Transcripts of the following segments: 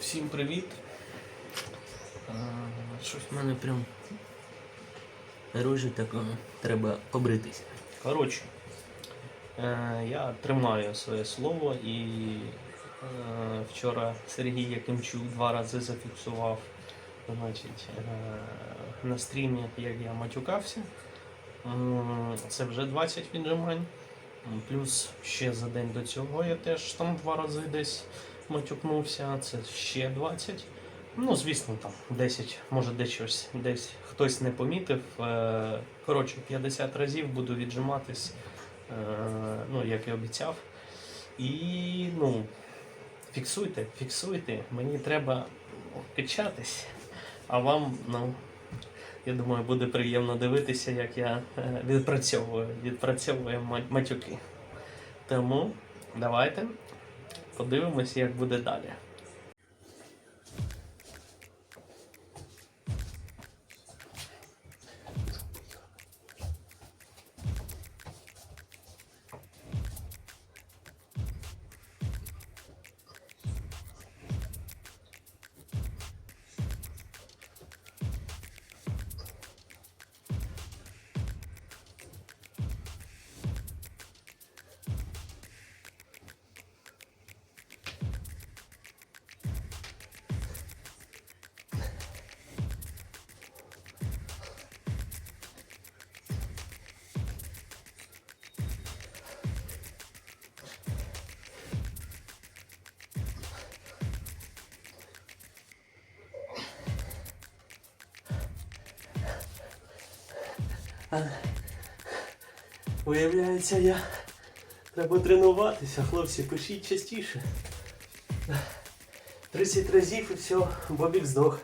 Всім привіт. А, Щось в мене прям рожі так треба побритися. Коротше, е, я тримаю своє слово і е, вчора Сергій Якимчук два рази зафіксував значить, е, на стрімі, як я матюкався. Це вже 20 віджимань. Плюс ще за день до цього я теж там два рази десь матюкнувся, це ще 20. Ну, звісно, там 10, може десь десь хтось не помітив. Е, Коротше, 50 разів буду віджиматись, е, ну, як і обіцяв. І ну, фіксуйте, фіксуйте. Мені треба качатись, а вам, ну, я думаю, буде приємно дивитися, як я е, відпрацьовую, відпрацьовую матюки. Тому давайте подивимось, як буде далі. Виявляється, я треба тренуватися, хлопці, пишіть частіше. 30 разів і все, Бобік здох.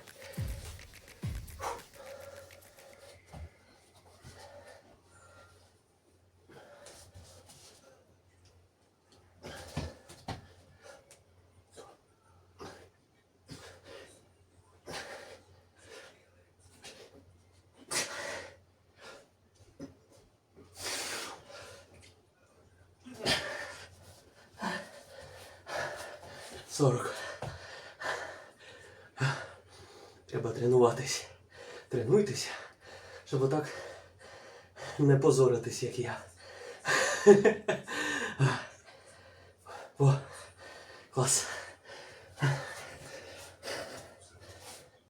Сорок. Треба тренуватись. Тренуйтесь, щоб отак не позоритись, як я. О, клас.